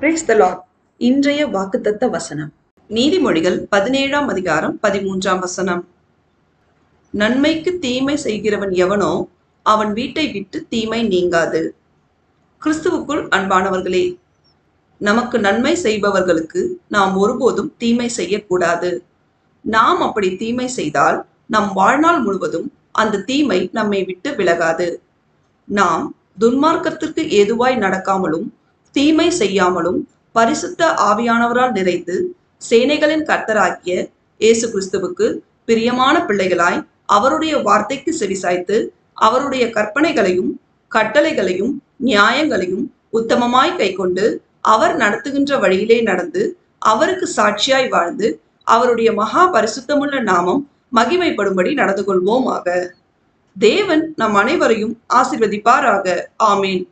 Brace த Lord இன்றைய வாக்குத்தத்த வசனம். நீதிமொழிகள் பதினேழாம் அதிகாரம் பதிமூன்றாம் வசனம். நன்மைக்கு தீமை செய்கிறவன் எவனோ அவன் வீட்டை விட்டு தீமை நீங்காது. கிறிஸ்துவுக்குள் அன்பானவர்களே நமக்கு நன்மை செய்பவர்களுக்கு நாம் ஒருபோதும் தீமை செய்யக்கூடாது. நாம் அப்படி தீமை செய்தால் நம் வாழ்நாள் முழுவதும் அந்த தீமை நம்மை விட்டு விலகாது. நாம் துன்மார்க்கத்திற்கு ஏதுவாய் நடக்காமலும் தீமை செய்யாமலும் பரிசுத்த ஆவியானவரால் நிறைந்து சேனைகளின் கர்த்தராகிய இயேசு கிறிஸ்துவுக்கு பிரியமான பிள்ளைகளாய் அவருடைய வார்த்தைக்கு செவிசாய்த்து அவருடைய கற்பனைகளையும் கட்டளைகளையும் நியாயங்களையும் உத்தமமாய் கைக்கொண்டு அவர் நடத்துகின்ற வழியிலே நடந்து அவருக்கு சாட்சியாய் வாழ்ந்து அவருடைய மகா பரிசுத்தமுள்ள நாமம் மகிமைப்படும்படி நடந்து கொள்வோமாக. தேவன் நம் அனைவரையும் ஆசிர்வதிப்பாராக. ஆமீன்.